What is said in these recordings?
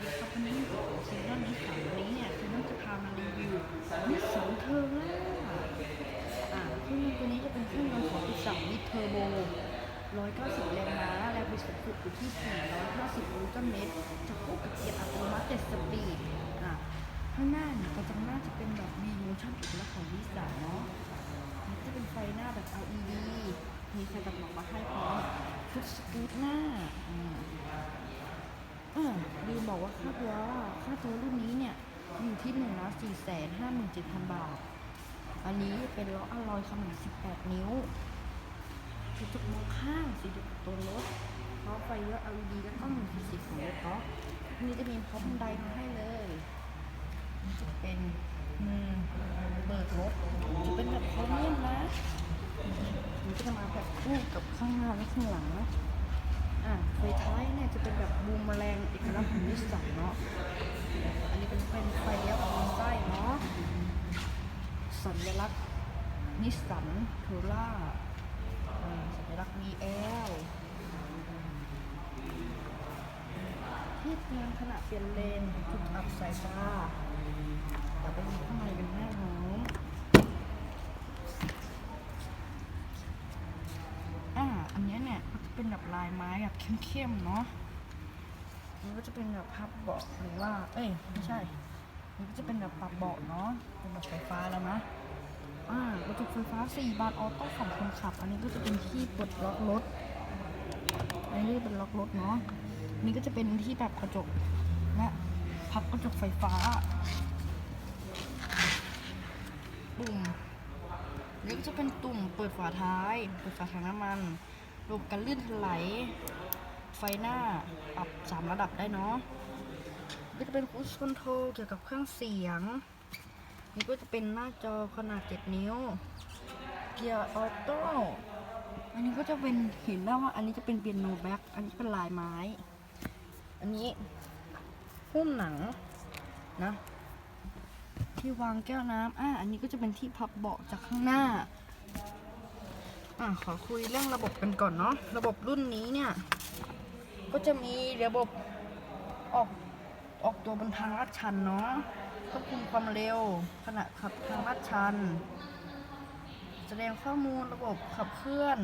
ดีครับวันนี้อยู่กับซีซั่นที่สามวันนี้เนี่ยซีซั่นจะพามารีวิวนิสสันเทอร่าอ่าเครื่องยนต์ตัวนี้จะเป็นเครื่องยนต์ของอีสัมลิตรเทอร์โบ 190 แรงม้าแรงบิดสูงสุดอยู่ที่ 450นิวตันเมตรจะคู่กับเกียร์อัตโนมัติ7สปีดอ่าข้างหน้าเนี่ยกระจังหน้าจะเป็นแบบ V motion อีกแล้วของนิสสันเนาะจะเป็นไฟหน้าแบบ LED มีไฟตัดหมอกมาให้พร้อมชุดสกูตหน้าอ่า อ่าลืมบอกว่าค่าตัวค่าตัวรุ่นนี้เนี่ย อยู่ที่หนึ่งล้านสี่แสนห้าหมื่นเจ็ดพันบาท อันนี้เป็นล้ออะลอยขนาดสิบแปดนิ้วกระจกมองข้างสีดำตัวรถพราะไฟเยอะ LED และกล้องหนึ่งสี่สิบของรถเนาะอันนี้จะมีพร้อมบันไดมาให้เลยจะเป็นมือเบิดรถจะเป็นแบบโครเมียมนะมันก็จะมาแบบคู่กับข้างหน้าและข้างหลังนะ อะไฟท้ายเนี่ยจะเป็นแบบบูมแมลงเอกลักษณ์ของนิสสันเนาะ อันนี้เป็นเป็นไฟเลี้ยวออกใต้เนาะ สัญลักษณ์นิสสันเทอร่าสัญลักษณ์ VL ที่เตือนขณะเปลี่ยนเลนจุดอับสายตาเดี๋ยวไปดูข้างในกันแน่น้อง อ่า อันเนี้ยเนี่ยก็จะเป็น แบบลายไม้แบบเข้มๆเนาะมันก็จะเป็นแบบพับเบาะหรือว่า เอ้ยไม่ใช่ มันก็จะเป็นแบบปรับเบาะเนาะเป็นแบบไฟฟ้าแล้วนะอ่ากระจกไฟฟ้า4บานออโต้ฝั่งคนขับ อันนี้ก็จะเป็นที่ปลดล็อกรถอันนี้เป็นล็อกรถเนาะอันนี้ก็จะเป็นที่แบบกระจกและพับกระจกไฟฟ้าปุ่มนี่ก็จะเป็นตุ่มเปิดฝาท้าย เปิดฝาถังน้ำมัน ระบบกันลื่นถลายไฟหน้าปรับสามระดับได้เนาะนี่จะเป็นคูสคอนโทรลเกี่ยวกับเครื่องเสียง นี่ก็จะเป็นหน้าจอขนาด 7 นิ้ว เกียร์ออโต้อันนี้ก็จะเป็นเห็นได้ว่าอันนี้จะเป็นเปียโนแบ็กอันนี้เป็นลายไม้ อันนี้หุ้มหนังนะที่วางแก้วน้ำอะอันนี้ก็จะเป็นที่พับเบาะจากข้างหน้า อะขอคุยเรื่องระบบกันก่อนเนาะ ระบบรุ่นนี้เนี่ย ก็จะมีระบบออกออกตัวบนทางลาดชันเนาะควบคุมความเร็วขณะขับทางลาดชัน แสดงข้อมูลระบบขับเคลื่อน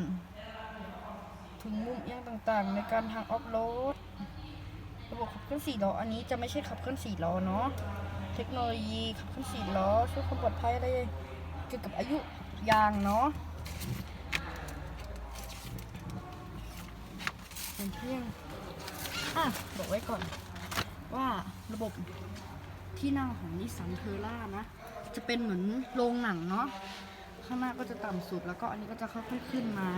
ถึงมุมเอียงต่างๆ ในการทางออฟโรด ระบบขับเคลื่อนสี่ล้ออันนี้จะไม่ใช่ขับเคลื่อนสี่ล้อเนาะ เทคโนโลยีขับเคลื่อนสี่ล้อช่วยความปลอดภัยอะไรเกี่ยวกับอายุยางเนาะ เป็นเที่ยงอะบอกไว้ก่อน ว่าระบบที่นั่งของนิสสันเทอร่านะ จะเป็นเหมือนโรงหนังเนาะข้างหน้าก็จะต่ำสุดแล้วก็อันนี้ก็จะค่อยๆขึ้นมา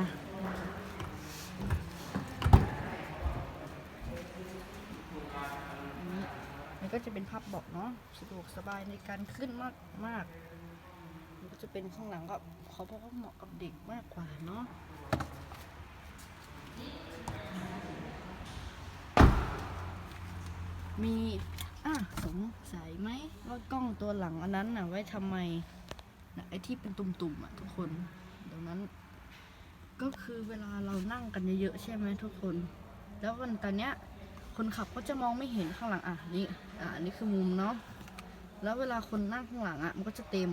อันนี้มันก็จะเป็นพับเบาะเนาะสะดวกสบายในการขึ้นมากมากมันก็จะเป็นข้างหลังก็เขาเพราะว่าเหมาะกับเด็กมากกว่าเนาะ มีอะสงสัยไหมว่ากล้องตัวหลังอันนั้นน่ะไว้ทำไมนะไอที่เป็นตุ่มๆอะทุกคนตรงนั้น ก็คือเวลาเรานั่งกันเยอะๆใช่ไหมทุกคน แล้ววันตอนเนี้ยคนขับก็จะมองไม่เห็นข้างหลังอะนี่อะอันนี้คือมุมเนาะแล้วเวลาคนนั่งข้างหลังอะมันก็จะเต็ม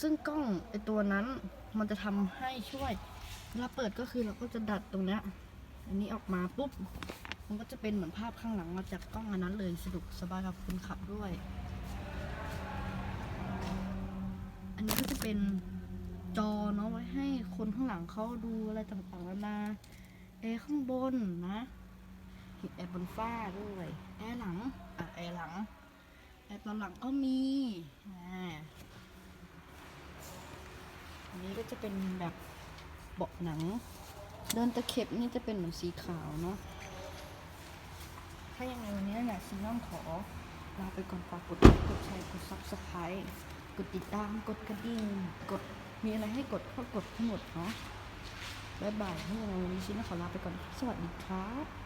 ซึ่งกล้องไอตัวนั้นมันจะทำให้ช่วยเวลาเปิดก็คือเราก็จะดัดตรงเนี้ยอันนี้ออกมาปุ๊บ มันก็จะเป็นเหมือนภาพข้างหลังมาจากกล้องอันนั้นเลยสะดวกสบายกับคนขับด้วย อันนี้ก็จะเป็นจอเนาะไว้ให้คนข้างหลังเขาดูอะไรต่างๆนานาแอร์ข้างบนนะแอร์บนฝ้าด้วยแอร์หลังอะแอร์หลังแอร์ตอนหลังก็มีอันนี้ก็จะเป็นแบบเบาะหนัง เดินตะเข็บนี่จะเป็นเหมือนสีขาวเนาะายังไงวันนี้เนี่ยซีน้องขอลาไปก่อนฝากกดไลค์กดแชร์กดซับสไครต์กดติดตามกดกระดิ่งกดมีอะไรให้กดก็กดทั้งหมดเนาะบ๊ายบายถ้ายังไงวันนี้ซีน้องขอลาไปก่อน สวัสดีครับ